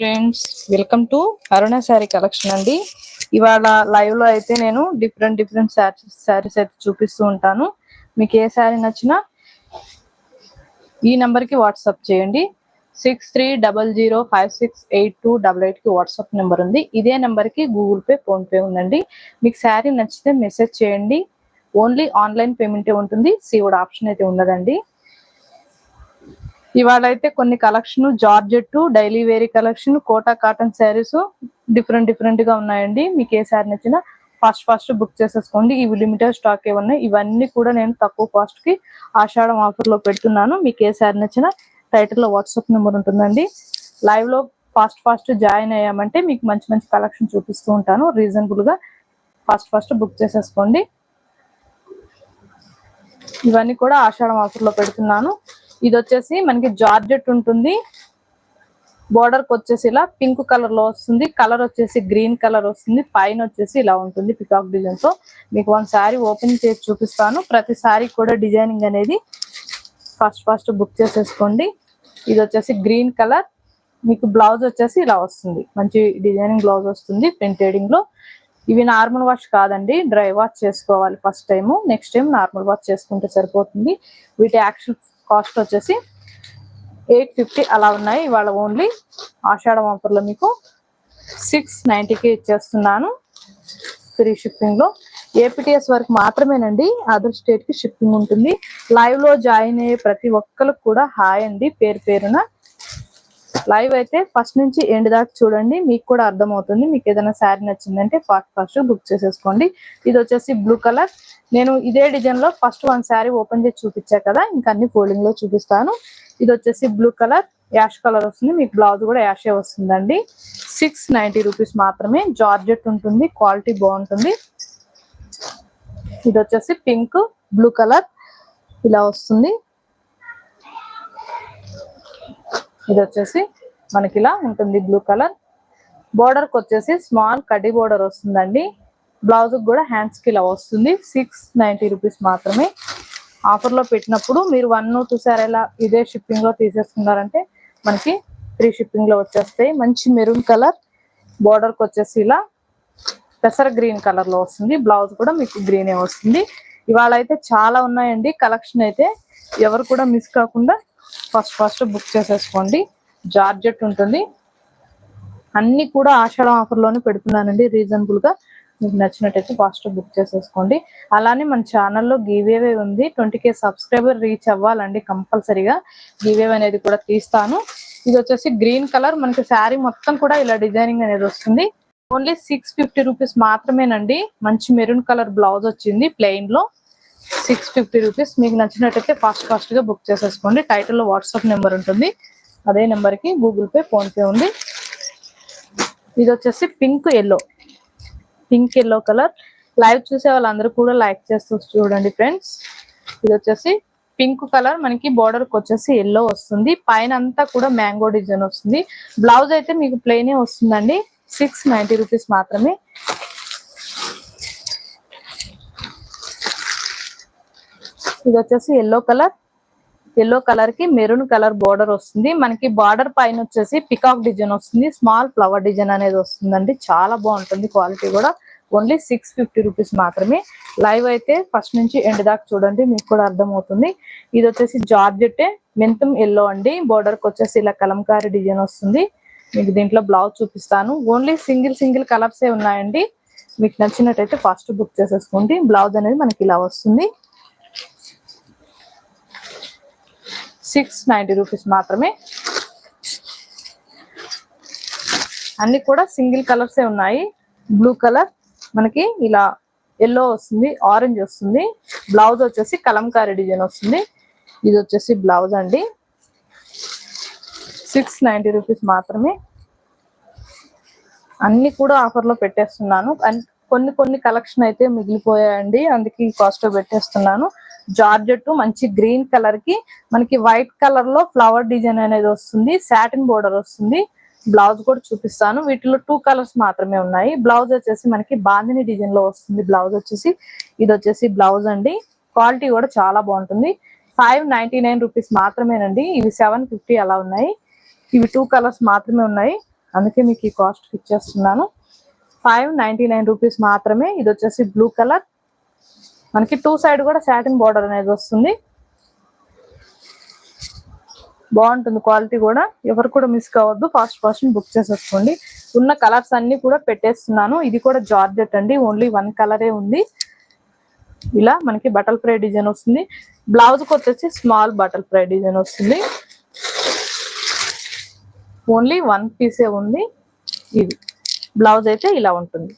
Friends welcome to Aruna sari collection అండి. ఇవాళ లైవ్లో అయితే నేను డిఫరెంట్ డిఫరెంట్ శారీస్ అయితే చూపిస్తూ ఉంటాను. మీకు ఏ శారీ నచ్చినా ఈ నంబర్కి వాట్సాప్ చేయండి. Six three double zero five six eight two double ఎయిట్కి వాట్సాప్ నెంబర్ ఉంది. ఇదే నెంబర్కి గూగుల్ పే ఫోన్ పే ఉందండి. మీకు శారీ నచ్చితే మెసేజ్ చేయండి. ఓన్లీ ఆన్లైన్ పేమెంటే ఉంటుంది. సీవుడ్ ఆప్షన్ అయితే ఉండదండి. ఇవాళ అయితే కొన్ని collection georgette daily wear collection Kota cotton saris different డిఫరెంట్గా ఉన్నాయండి. మీకు ఏ శారీ నచ్చినా ఫాస్ట్ ఫాస్ట్ బుక్ చేసేసుకోండి. ఇవి లిమిటెడ్ స్టాక్ ఏ ఉన్నాయి. ఇవన్నీ కూడా నేను తక్కువ కాస్ట్కి ఆషాఢం ఆఫర్లో పెడుతున్నాను. మీకు ఏ శారీ నచ్చినా టైటిల్లో వాట్సాప్ నెంబర్ ఉంటుందండి. లైవ్లో ఫాస్ట్ ఫాస్ట్ జాయిన్ అయ్యామంటే మీకు మంచి మంచి కలెక్షన్ చూపిస్తూ ఉంటాను. రీజనబుల్గా ఫాస్ట్ ఫాస్ట్ బుక్ చేసేసుకోండి. ఇవన్నీ కూడా ఆషాఢం ఆఫర్లో పెడుతున్నాను. ఇది వచ్చేసి మనకి జార్జెట్ ఉంటుంది. బోర్డర్కి వచ్చేసి ఇలా పింక్ కలర్లో వస్తుంది. కలర్ వచ్చేసి గ్రీన్ కలర్ వస్తుంది. పైన వచ్చేసి ఇలా ఉంటుంది పికాక్ డిజైన్తో. మీకు వన్ సారీ ఓపెన్ చేసి చూపిస్తాను. ప్రతి సారీ కూడా డిజైనింగ్ అనేది ఫస్ట్ ఫస్ట్ బుక్ చేసేసుకోండి. ఇది వచ్చేసి గ్రీన్ కలర్ మీకు బ్లౌజ్ వచ్చేసి ఇలా వస్తుంది. మంచి డిజైనింగ్ బ్లౌజ్ వస్తుంది ప్రింటెడింగ్లో. ఇవి నార్మల్ వాష్ కాదండి. డ్రై వాష్ చేసుకోవాలి first time next time normal wash చేసుకుంటే సరిపోతుంది. వీటి యాక్చువల్ కాస్ట్ వచ్చేసి ఎయిట్ ఫిఫ్టీ అలా ఉన్నాయి. ఇవాళ ఓన్లీ ఆషాఢం ఆఫర్లో మీకు సిక్స్ నైంటీకి ఇచ్చేస్తున్నాను ఫ్రీ షిప్పింగ్లో. ఏపీటీఎస్ వరకు మాత్రమేనండి. అదర్ స్టేట్కి షిప్పింగ్ ఉంటుంది. లైవ్లో జాయిన్ అయ్యే ప్రతి ఒక్కరికి కూడా హాయ్ అండి. పేరు పేరున లైవ్ అయితే ఫస్ట్ నుంచి ఎండ్ దాకా చూడండి. మీకు కూడా అర్థమవుతుంది. మీకు ఏదైనా శారీ నచ్చిందంటే ఫాస్ట్ ఫాస్ట్ బుక్ చేసేసుకోండి. ఇది వచ్చేసి బ్లూ కలర్ నేను ఇదే డిజైన్లో ఫస్ట్ వన్ శారీ ఓపెన్ చేసి చూపించా కదా. ఇంకా అన్ని ఫోల్డింగ్లో చూపిస్తాను. ఇది వచ్చేసి బ్లూ కలర్ యాష్ కలర్ వస్తుంది. మీకు బ్లౌజ్ కూడా యాషే వస్తుందండి. సిక్స్ నైన్టీ రూపీస్ మాత్రమే. జార్జెట్ ఉంటుంది. క్వాలిటీ బాగుంటుంది. ఇది వచ్చేసి పింక్ బ్లూ కలర్ ఇలా వస్తుంది. ఇది వచ్చేసి మనకి ఇలా ఉంటుంది బ్లూ కలర్. బోర్డర్కి వచ్చేసి స్మాల్ కడ్డీ బోర్డర్ వస్తుందండి. బ్లౌజ్ కూడా హ్యాండ్స్కి ఇలా వస్తుంది. సిక్స్ నైన్టీ రూపీస్ మాత్రమే. ఆఫర్లో పెట్టినప్పుడు మీరు వన్ టూ సార్ ఇలా ఇదే షిప్పింగ్లో తీసేసుకున్నారంటే మనకి ఫ్రీ షిప్పింగ్లో వచ్చేస్తాయి. మంచి మెరూన్ కలర్ బోర్డర్కి వచ్చేసి ఇలా పెసర గ్రీన్ కలర్లో వస్తుంది. బ్లౌజ్ కూడా మీకు గ్రీనే వస్తుంది. ఇవాళ అయితే చాలా ఉన్నాయండి. కలెక్షన్ అయితే ఎవరు కూడా మిస్ కాకుండా ఫస్ట్ ఫస్ట్ బుక్ చేసేసుకోండి. జార్జెట్ ఉంటుంది. అన్ని కూడా ఆషాఢం ఆఫర్లోనే పెడుతున్నానండి. రీజనబుల్గా మీకు నచ్చినట్టయితే ఫాస్ట్ బుక్ చేసేసుకోండి. అలానే మన ఛానల్లో గివేవే ఉంది. ట్వంటీ కే సబ్స్క్రైబర్ రీచ్ అవ్వాలండి కంపల్సరీగా. గివేవే అనేది కూడా తీస్తాను. ఇది వచ్చేసి గ్రీన్ కలర్. మనకి శారీ మొత్తం కూడా ఇలా డిజైనింగ్ అనేది వస్తుంది. ఓన్లీ సిక్స్ ఫిఫ్టీ రూపీస్ మాత్రమేనండి. మంచి మెరూన్ కలర్ బ్లౌజ్ వచ్చింది ప్లెయిన్లో సిక్స్ ఫిఫ్టీ రూపీస్. మీకు నచ్చినట్టయితే ఫాస్ట్ ఫాస్ట్గా బుక్ చేసేసుకోండి. టైటిల్లో వాట్సాప్ నెంబర్ ఉంటుంది. అదే నెంబర్కి గూగుల్ పే ఫోన్ పే ఉంది. ఇది వచ్చేసి pink yellow. Pink yellow colour. Live చూసే వాళ్ళందరూ కూడా లైక్ చేస్తూ చూడండి ఫ్రెండ్స్. ఇది వచ్చేసి పింక్ కలర్. మనకి బోర్డర్కి వచ్చేసి ఎల్లో వస్తుంది. పైన అంతా కూడా మ్యాంగో డిజైన్ వస్తుంది. బ్లౌజ్ అయితే మీకు ప్లెయినే వస్తుందండి. సిక్స్ నైన్టీ రూపీస్ మాత్రమే. ఇది వచ్చేసి ఎల్లో కలర్. ఎల్లో కలర్కి మెరూన్ కలర్ బోర్డర్ వస్తుంది. మనకి బార్డర్ పైన వచ్చేసి పికాక్ డిజైన్ వస్తుంది. స్మాల్ ఫ్లవర్ డిజైన్ అనేది వస్తుందండి. చాలా బాగుంటుంది క్వాలిటీ కూడా. ఓన్లీ సిక్స్ ఫిఫ్టీ రూపీస్ మాత్రమే. లైవ్ అయితే ఫస్ట్ నుంచి ఎండ్ దాకా చూడండి మీకు కూడా అర్థమవుతుంది. ఇది వచ్చేసి జార్జెట్ మెంతం ఎల్లో అండి. బోర్డర్కి వచ్చేసి ఇలా కలంకారీ డిజైన్ వస్తుంది. మీకు దీంట్లో బ్లౌజ్ చూపిస్తాను. ఓన్లీ సింగిల్ సింగిల్ కలర్స్ ఏ ఉన్నాయండి. మీకు నచ్చినట్టయితే ఫస్ట్ బుక్ చేసేసుకోండి. బ్లౌజ్ అనేది మనకి ఇలా వస్తుంది. సిక్స్ నైంటీ రూపీస్ మాత్రమే. అన్ని కూడా సింగిల్ కలర్సే ఉన్నాయి. బ్లూ కలర్ మనకి ఇలా ఎల్లో వస్తుంది ఆరెంజ్ వస్తుంది బ్లౌజ్ వచ్చేసి కలంకారీ డిజైన్ వస్తుంది. ఇది వచ్చేసి బ్లౌజ్ అండి. సిక్స్ నైంటీ రూపీస్ మాత్రమే. అన్ని కూడా ఆఫర్లో పెట్టేస్తున్నాను. కొన్ని కొన్ని కలెక్షన్ అయితే మిగిలిపోయాయండి అందుకే ఈ కాస్ట్ పెట్టేస్తున్నాను. జార్జెట్ మంచి గ్రీన్ కలర్కి మనకి వైట్ కలర్లో ఫ్లవర్ డిజైన్ అనేది వస్తుంది సాటిన్ బోర్డర్ వస్తుంది. బ్లౌజ్ కూడా చూపిస్తాను. వీటిలో టూ కలర్స్ మాత్రమే ఉన్నాయి. బ్లౌజ్ వచ్చేసి మనకి బాందిని డిజైన్లో వస్తుంది బ్లౌజ్ వచ్చేసి. ఇది వచ్చేసి బ్లౌజ్ అండి. క్వాలిటీ కూడా చాలా బాగుంటుంది. ఫైవ్ నైన్టీ నైన్ రూపీస్ మాత్రమేనండి. ఇవి సెవెన్ ఫిఫ్టీ అలా ఉన్నాయి. ఇవి టూ కలర్స్ మాత్రమే ఉన్నాయి. అందుకే మీకు ఈ కాస్ట్ ఇచ్చేస్తున్నాను ఫైవ్ నైన్టీ నైన్ రూపీస్ మాత్రమే. ఇది వచ్చేసి బ్లూ కలర్. మనకి టూ సైడ్ కూడా శాటిన్ బార్డర్ అనేది వస్తుంది. బాగుంటుంది క్వాలిటీ కూడా. ఎవరు కూడా మిస్ కావద్దు. ఫాస్ట్ ఫాస్ట్ బుక్ చేసేసుకోండి. ఉన్న కలర్స్ అన్ని కూడా పెట్టేస్తున్నాను. ఇది కూడా జార్జెట్ అండి. ఓన్లీ వన్ కలరే ఉంది. ఇలా మనకి బటల్ ఫ్రై డిజైన్ వస్తుంది. బ్లౌజ్ వచ్చేసి స్మాల్ బటల్ ఫ్రై డిజైన్ వస్తుంది. ఓన్లీ వన్ పీసే ఉంది. ఇది బ్లౌజ్ అయితే ఇలా ఉంటుంది.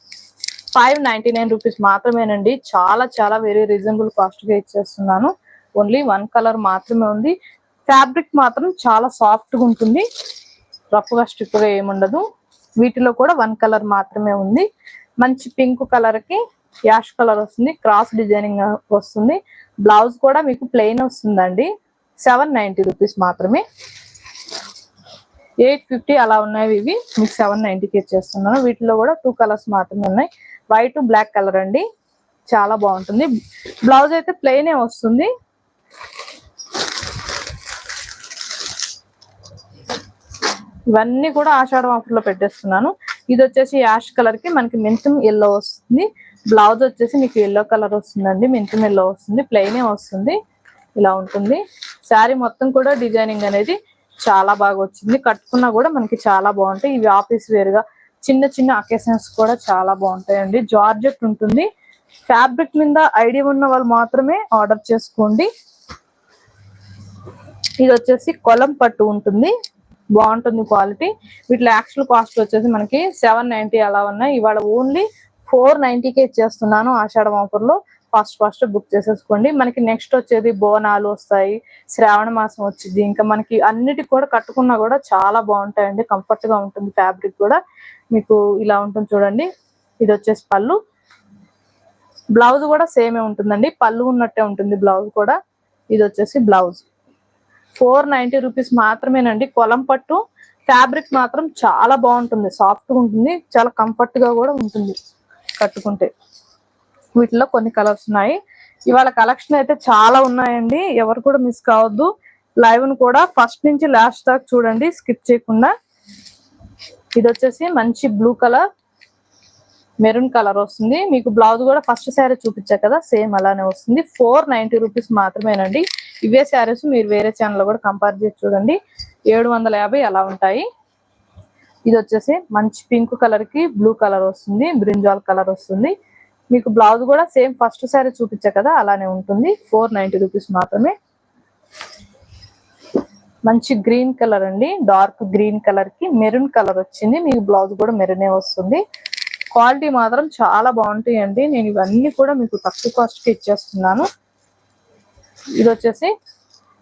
ఫైవ్ నైన్టీ నైన్ రూపీస్ మాత్రమేనండి. చాలా చాలా వెరీ రీజనబుల్ కాస్ట్గా ఇచ్చేస్తున్నాను. ఓన్లీ వన్ కలర్ మాత్రమే ఉంది. ఫ్యాబ్రిక్ మాత్రం చాలా సాఫ్ట్గా ఉంటుంది. రఫ్గా స్టిక్గా ఏముండదు వీటిలో కూడా వన్ కలర్ మాత్రమే ఉంది. మంచి పింక్ కలర్కి యాష్ కలర్ వస్తుంది. క్రాస్ డిజైనింగ్ వస్తుంది. బ్లౌజ్ కూడా మీకు ప్లెయిన్ వస్తుందండి. సెవెన్ నైంటీ రూపీస్ మాత్రమే. ఎయిట్ ఫిఫ్టీ అలా ఉన్నాయి ఇవి. మీకు సెవెన్ నైంటీకి ఇచ్చేస్తున్నాను. వీటిలో కూడా టూ కలర్స్ మాత్రమే ఉన్నాయి. వైట్ బ్లాక్ కలర్ అండి. చాలా బాగుంటుంది. బ్లౌజ్ అయితే ప్లెయినే వస్తుంది. ఇవన్నీ కూడా ఆషాఢం ఆఫర్లో పెట్టేస్తున్నాను. ఇది వచ్చేసి యాష్ కలర్కి మనకి మెంతం ఎల్లో వస్తుంది. బ్లౌజ్ వచ్చేసి మీకు ఎల్లో కలర్ వస్తుందండి. మింతం ఎల్లో వస్తుంది. ప్లెయినే వస్తుంది. ఇలా ఉంటుంది. శారీ మొత్తం కూడా డిజైనింగ్ అనేది చాలా బాగా వచ్చింది. కట్టుకున్నా కూడా మనకి చాలా బాగుంటాయి. ఇవి ఆఫీస్ వేరుగా చిన్న చిన్న అకేషన్స్ కూడా చాలా బాగుంటాయండి. జార్జెట్ ఉంటుంది. ఫ్యాబ్రిక్ మీద ఐడియా ఉన్న వాళ్ళు మాత్రమే ఆర్డర్ చేసుకోండి. ఇది వచ్చేసి కొలం పట్టు ఉంటుంది. బాగుంటుంది క్వాలిటీ వీటిలో యాక్చువల్ కాస్ట్ వచ్చేసి మనకి సెవెన్ నైన్టీ అలా ఉన్నాయి. ఇవాళ ఓన్లీ ఫోర్ నైన్టీకే ఇచ్చేస్తున్నాను ఆషాఢం మాపూర్లో. ఫాస్ట్ ఫాస్ట్ బుక్ చేసేసుకోండి. మనకి నెక్స్ట్ వచ్చేది బోనాలు వస్తాయి శ్రావణ మాసం వచ్చింది. ఇంకా మనకి అన్నిటికి కూడా కట్టుకున్నా కూడా చాలా బాగుంటాయండి. కంఫర్ట్గా ఉంటుంది ఫ్యాబ్రిక్ కూడా. మీకు ఇలా ఉంటుంది చూడండి. ఇది వచ్చేసి పళ్ళు. బ్లౌజ్ కూడా సేమే ఉంటుందండి. పళ్ళు ఉన్నట్టే ఉంటుంది బ్లౌజ్ కూడా. ఇది వచ్చేసి బ్లౌజ్ ఫోర్ నైన్టీ రూపీస్ మాత్రమేనండి. కొలం పట్టు ఫ్యాబ్రిక్ మాత్రం చాలా బాగుంటుంది. సాఫ్ట్గా ఉంటుంది. చాలా కంఫర్ట్గా కూడా ఉంటుంది కట్టుకుంటే. వీటిలో కొన్ని కలర్స్ ఉన్నాయి. ఇవాళ కలెక్షన్ అయితే చాలా ఉన్నాయండి. ఎవరు కూడా మిస్ కావద్దు. లైవ్ను కూడా ఫస్ట్ నుంచి లాస్ట్ దాకా చూడండి. స్కిప్ చేయకుండా. ఇది వచ్చేసి మంచి బ్లూ కలర్ మెరూన్ కలర్ వస్తుంది. మీకు బ్లౌజ్ కూడా ఫస్ట్ శారీ చూపించా కదా సేమ్ అలానే వస్తుంది. ఫోర్ నైన్టీ రూపీస్ మాత్రమేనండి. ఇవే శారీస్ మీరు వేరే ఛానల్ కూడా కంపేర్ చేసి చూడండి. ఏడు వందల యాభై అలా ఉంటాయి. ఇది వచ్చేసి మంచి పింక్ కలర్కి బ్లూ కలర్ వస్తుంది. బ్రింజాల్ కలర్ వస్తుంది. మీకు బ్లౌజ్ కూడా సేమ్ ఫస్ట్ శారీ చూపించా కదా అలానే ఉంటుంది. ఫోర్ నైన్టీ రూపీస్ మాత్రమే. మంచి గ్రీన్ కలర్ అండి. డార్క్ గ్రీన్ కలర్కి మెరూన్ కలర్ వచ్చింది. మీకు బ్లౌజ్ కూడా మెరూనే వస్తుంది. క్వాలిటీ మాత్రం చాలా బాగుంటాయండి. నేను ఇవన్నీ కూడా మీకు తక్కువ కాస్ట్కి ఇచ్చేస్తున్నాను. ఇది వచ్చేసి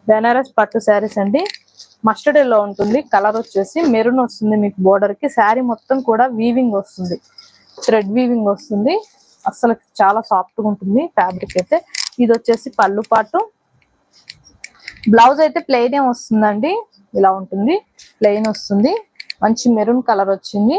బెనారస్ పట్టు శారీస్ అండి. మస్టర్డ్ ఎల్లో ఉంటుంది. కలర్ వచ్చేసి మెరూన్ వస్తుంది మీకు బోర్డర్కి. శారీ మొత్తం కూడా వీవింగ్ వస్తుంది. థ్రెడ్ వీవింగ్ వస్తుంది. అసలు చాలా సాఫ్ట్గా ఉంటుంది ఫ్యాబ్రిక్ అయితే. ఇది వచ్చేసి పళ్ళు పాటు. బ్లౌజ్ అయితే ప్లెయిన్ వస్తుందండి. ఇలా ఉంటుంది. ప్లెయిన్ వస్తుంది. మంచి మెరూన్ కలర్ వచ్చింది.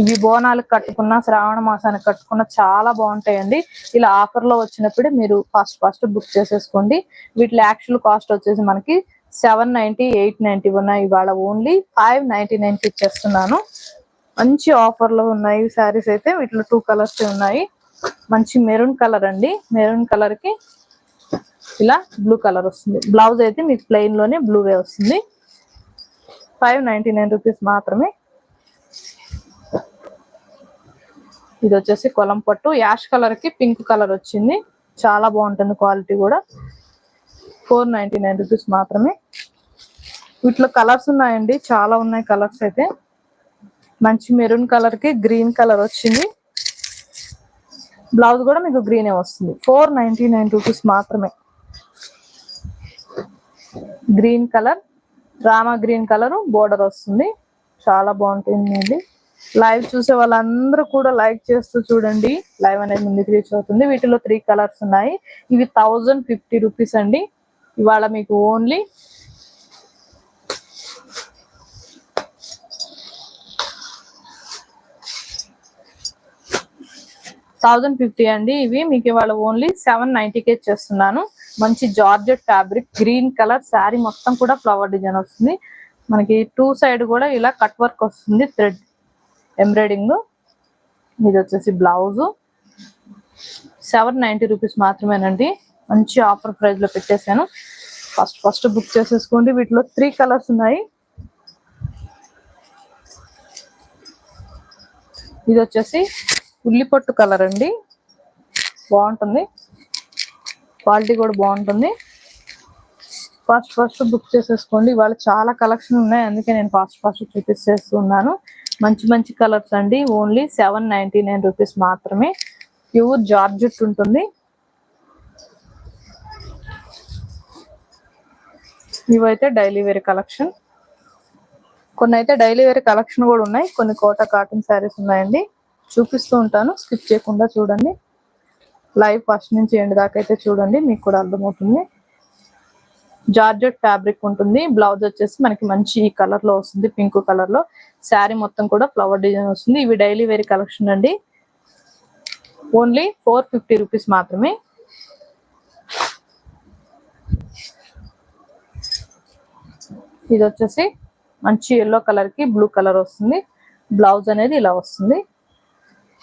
ఇవి బోనాలకు కట్టుకున్న శ్రావణ మాసానికి కట్టుకున్న చాలా బాగుంటాయండి. ఇలా ఆఫర్లో వచ్చినప్పుడు మీరు ఫాస్ట్ ఫాస్ట్ బుక్ చేసేసుకోండి. వీటి యాక్చువల్ కాస్ట్ వచ్చేసి మనకి సెవెన్ నైన్టీ ఎయిట్ నైన్టీ ఉన్నాయి. ఇవాళ ఓన్లీ ఫైవ్ నైన్టీ నైన్కి ఇచ్చేస్తున్నాను. మంచి ఆఫర్లో ఉన్నాయి శారీస్ అయితే వీటిలో టూ కలర్స్ ఉన్నాయి. మంచి మెరూన్ కలర్ అండి. మెరూన్ కలర్కి ఇలా బ్లూ కలర్ వస్తుంది. బ్లౌజ్ అయితే మీకు ప్లెయిన్లోనే బ్లూ వే వస్తుంది. ఫైవ్ నైన్టీ నైన్ రూపీస్ మాత్రమే. ఇది వచ్చేసి కొలం పట్టు. యాష్ కలర్కి పింక్ కలర్ వచ్చింది. చాలా బాగుంటుంది క్వాలిటీ కూడా. ఫోర్ నైన్టీ నైన్ రూపీస్ మాత్రమే. వీటిలో కలర్స్ ఉన్నాయండి. చాలా ఉన్నాయి కలర్స్ అయితే. మంచి మెరూన్ కలర్కి గ్రీన్ కలర్ వచ్చింది. బ్లౌజ్ కూడా మీకు గ్రీనే వస్తుంది. ఫోర్ నైన్టీ నైన్ రూపీస్ మాత్రమే. Green colour Rama green colour border వస్తుంది. చాలా బాగుంటుంది అండి. లైవ్ చూసే వాళ్ళందరూ కూడా లైక్ చేస్తూ చూడండి. లైవ్ అనేది ముందుకు రీచ్ అవుతుంది. వీటిలో త్రీ కలర్స్ ఉన్నాయి. ఇవి థౌజండ్ ఫిఫ్టీ రూపీస్ అండి. ఇవాళ మీకు ఓన్లీ థౌజండ్ ఫిఫ్టీ అండి ఇవి. మీకు ఇవాళ ఓన్లీ సెవెన్ నైన్టీకే చేస్తున్నాను మంచి georgette fabric green colour sari మొత్తం కూడా ఫ్లవర్ డిజైన్ వస్తుంది. మనకి టూ సైడ్ కూడా ఇలా కట్ వర్క్ వస్తుంది థ్రెడ్ ఎంబ్రాయిడింగ్ ఇది వచ్చేసి బ్లౌజు సెవెన్ నైంటీ రూపీస్ మాత్రమేనండి. మంచి ఆఫర్ ప్రైస్లో పెట్టేశాను. ఫస్ట్ ఫస్ట్ బుక్ చేసేసుకోండి. వీటిలో త్రీ కలర్స్ ఉన్నాయి. ఇది వచ్చేసి ఉల్లిపొట్టు కలర్ అండి. బాగుంటుంది. క్వాలిటీ కూడా బాగుంటుంది. ఫస్ట్ ఫస్ట్ బుక్ చేసేసుకోండి. ఇవాళ చాలా కలెక్షన్ ఉన్నాయి. అందుకే నేను ఫాస్ట్ ఫాస్ట్ చూపిస్తేస్తున్నాను. మంచి మంచి కలర్స్ అండి. Only seven ninety nine rupees మాత్రమే. ప్యూర్ జార్జెట్ ఉంటుంది. ఇవైతే డైలీ వేర్ కలెక్షన్. కొన్ని అయితే డైలీ వేర్ కలెక్షన్ కూడా ఉన్నాయి. కొన్ని కోట కాటన్ శారీస్ ఉన్నాయండి. చూపిస్తూ ఉంటాను. స్కిప్ చేయకుండా చూడండి. లైవ్ ఫస్ట్ నుంచి ఎండ్ దాకా అయితే చూడండి. మీకు కూడా అర్థమవుతుంది. జార్జెట్ ఫ్యాబ్రిక్ ఉంటుంది. బ్లౌజ్ వచ్చేసి మనకి మంచి కలర్లో వస్తుంది. పింక్ కలర్లో. శారీ మొత్తం కూడా ఫ్లవర్ డిజైన్ వస్తుంది. ఇవి డైలీ వేర్ కలెక్షన్ అండి. ఓన్లీ ఫోర్ ఫిఫ్టీ రూపీస్ మాత్రమే. ఇది వచ్చేసి మంచి ఎల్లో కలర్కి బ్లూ కలర్ వస్తుంది. బ్లౌజ్ అనేది ఇలా వస్తుంది.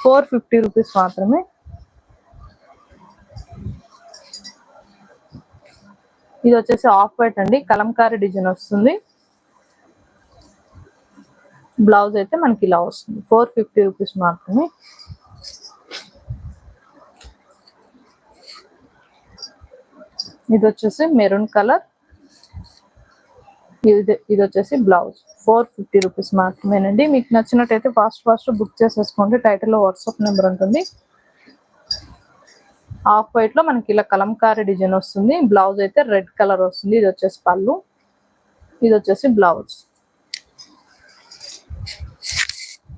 ఫోర్ ఫిఫ్టీ రూపీస్ మాత్రమే. ఇది వచ్చేసి ఆఫ్ వైట్ అండి కలంకారీ డిజైన్ వస్తుంది. బ్లౌజ్ అయితే మనకి ఇలా వస్తుంది ఫోర్ ఫిఫ్టీ రూపీస్ మాత్రమే. ఇది వచ్చేసి మెరూన్ కలర్ ఇది ఇది వచ్చేసి బ్లౌజ్. ఫోర్ ఫిఫ్టీ రూపీస్ మాత్రమేనండి. మీకు నచ్చినట్టయితే ఫాస్ట్ ఫాస్ట్ బుక్ చేసేసుకోండి. టైటిల్లో వాట్సాప్ నెంబర్ ఉంటుంది. ఆఫ్ వైట్లో మనకి ఇలా కలంకారీ డిజైన్ వస్తుంది. బ్లౌజ్ అయితే రెడ్ కలర్ వస్తుంది. ఇది వచ్చేసి పళ్ళు. ఇది వచ్చేసి బ్లౌజ్.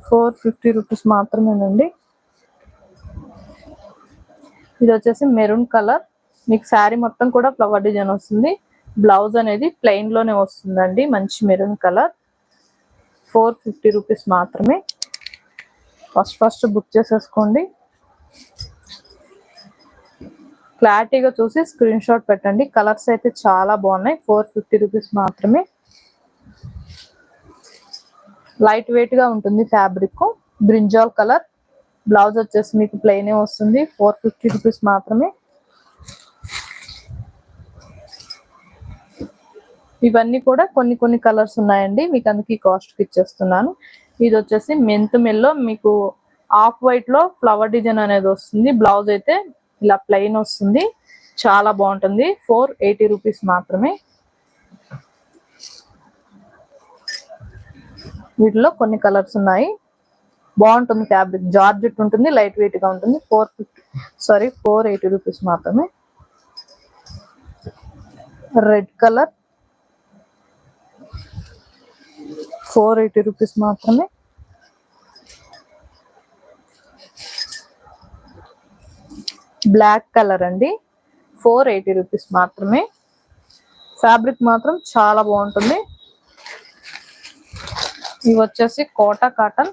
ఫోర్ ఫిఫ్టీ రూపీస్ మాత్రమేనండి. ఇది వచ్చేసి మెరూన్ కలర్. మీకు శారీ మొత్తం కూడా ఫ్లవర్ డిజైన్ వస్తుంది. బ్లౌజ్ అనేది ప్లెయిన్లోనే వస్తుందండి. మంచి maroon colour. Four fifty rupees మాత్రమే. ఫస్ట్ ఫస్ట్ బుక్ చేసేసుకోండి. క్లారిటీగా చూసి స్క్రీన్ షాట్ పెట్టండి. కలర్స్ అయితే చాలా బాగున్నాయి. ఫోర్ ఫిఫ్టీ రూపీస్ మాత్రమే. లైట్ వెయిట్గా ఉంటుంది ఫ్యాబ్రిక్ బ్రింజాల్ కలర్. బ్లౌజ్ వచ్చేసి మీకు ప్లెయిన్ వస్తుంది. ఫోర్ ఫిఫ్టీ రూపీస్ మాత్రమే. ఇవన్నీ కూడా కొన్ని కొన్ని కలర్స్ ఉన్నాయండి. మీకు అందుకే కాస్ట్ ఇచ్చేస్తున్నాను. ఇది వచ్చేసి మెంత్ మెల్లో మీకు ఆఫ్ వైట్లో ఫ్లవర్ డిజైన్ అనేది వస్తుంది. బ్లౌజ్ అయితే ఇలా ప్లెయిన్ వస్తుంది. చాలా బాగుంటుంది. ఫోర్ ఎయిటీ రూపీస్ మాత్రమే. వీటిలో కొన్ని కలర్స్ ఉన్నాయి. బాగుంటుంది ఫ్యాబ్రిక్. జార్జెట్ ఉంటుంది లైట్ వెయిట్గా ఉంటుంది. Four sorry four eighty rupees మాత్రమే. Red colour four eighty rupees మాత్రమే. బ్లాక్ కలర్ అండి. ఫోర్ ఎయిటీ రూపీస్ మాత్రమే. ఫ్యాబ్రిక్ మాత్రం చాలా బాగుంటుంది. ఇవి వచ్చేసి కోటా కాటన్.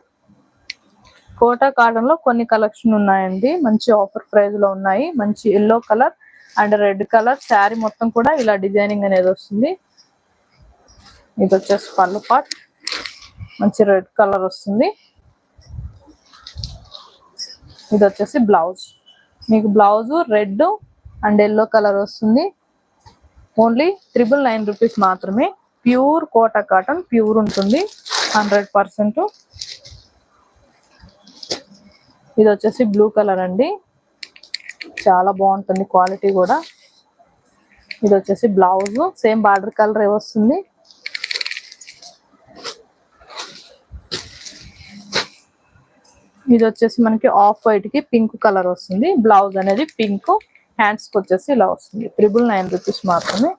కోటా కాటన్లో కొన్ని కలెక్షన్ ఉన్నాయండి. మంచి ఆఫర్ ప్రైస్లో ఉన్నాయి. మంచి yellow colour and red colour. Sari మొత్తం కూడా ఇలా డిజైనింగ్ అనేది వస్తుంది. ఇది వచ్చేసి పళ్ళు పాట్ మంచి రెడ్ కలర్ వస్తుంది. ఇది వచ్చేసి బ్లౌజ్. మీకు blouse red and yellow colour వస్తుంది. ఓన్లీ త్రిబుల్ నైన్ రూపీస్ మాత్రమే. ప్యూర్ కోట కాటన్ ప్యూర్ ఉంటుంది. Hundred percent. ఇది వచ్చేసి బ్లూ కలర్ అండి. చాలా బాగుంటుంది క్వాలిటీ కూడా. ఇది వచ్చేసి బ్లౌజ్. సేమ్ బార్డర్ కలర్ వస్తుంది. ఇది వచ్చేసి మనకి ఆఫ్ వైట్కి పింక్ కలర్ వస్తుంది. బ్లౌజ్ అనేది పింక్ హ్యాండ్స్కి వచ్చేసి ఇలా వస్తుంది. త్రిబుల్ నైన్ రూపీస్ మాత్రమే.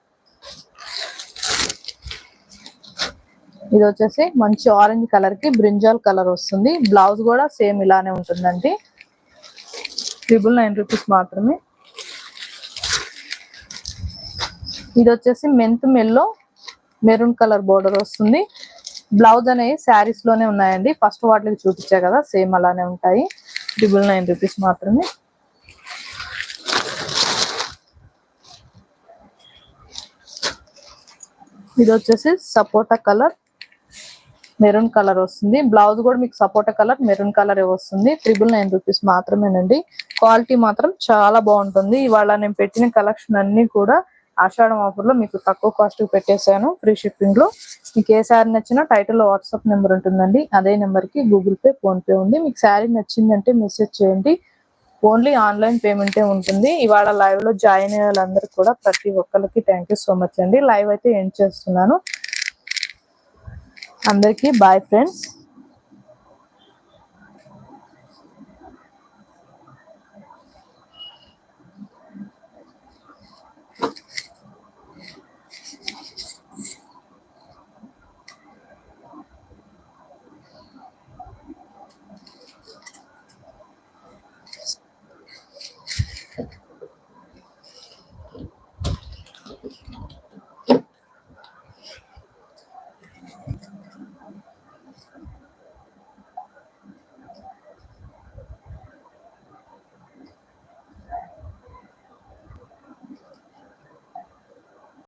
ఇది వచ్చేసి మంచి ఆరెంజ్ కలర్కి బ్రింజాల్ కలర్ వస్తుంది. బ్లౌజ్ కూడా సేమ్ ఇలానే ఉంటుందండి. ట్రిపుల్ నైన్ రూపీస్ మాత్రమే. ఇది వచ్చేసి మెంత్ మెల్లో మెరూన్ కలర్ బోర్డర్ వస్తుంది. బ్లౌజ్ అనేవి శారీస్లోనే ఉన్నాయండి. ఫస్ట్ వాటికి చూపించా కదా సేమ్ అలానే ఉంటాయి. ట్రిపుల్ నైన్ రూపీస్ మాత్రమే. ఇది వచ్చేసి సపోటా కలర్ మెరూన్ కలర్ వస్తుంది. బ్లౌజ్ కూడా మీకు సపోటా కలర్ మెరూన్ కలర్ వస్తుంది. ట్రిపుల్ నైన్ రూపీస్ మాత్రమేనండి. క్వాలిటీ మాత్రం చాలా బాగుంటుంది. ఇవాళ నేను పెట్టిన కలెక్షన్ అన్ని కూడా ఆషాఢం ఆఫర్లో మీకు తక్కువ కాస్ట్ పెట్టేశాను. ఫ్రీ షిప్పింగ్లో. మీకు ఏ శారీ నచ్చినా టైటిల్లో వాట్సాప్ నెంబర్ ఉంటుందండి. అదే నెంబర్కి గూగుల్ పే ఫోన్ పే ఉంది. మీకు శారీ నచ్చిందంటే మెసేజ్ చేయండి. ఓన్లీ ఆన్లైన్ పేమెంటే ఉంటుంది. ఇవాళ లైవ్లో జాయిన్ అయ్యే వాళ్ళందరూ కూడా ప్రతి ఒక్కరికి థ్యాంక్ యూ సో మచ్ అండి. లైవ్ అయితే ఎండ్ చేస్తున్నాను. అందరికీ బాయ్ ఫ్రెండ్స్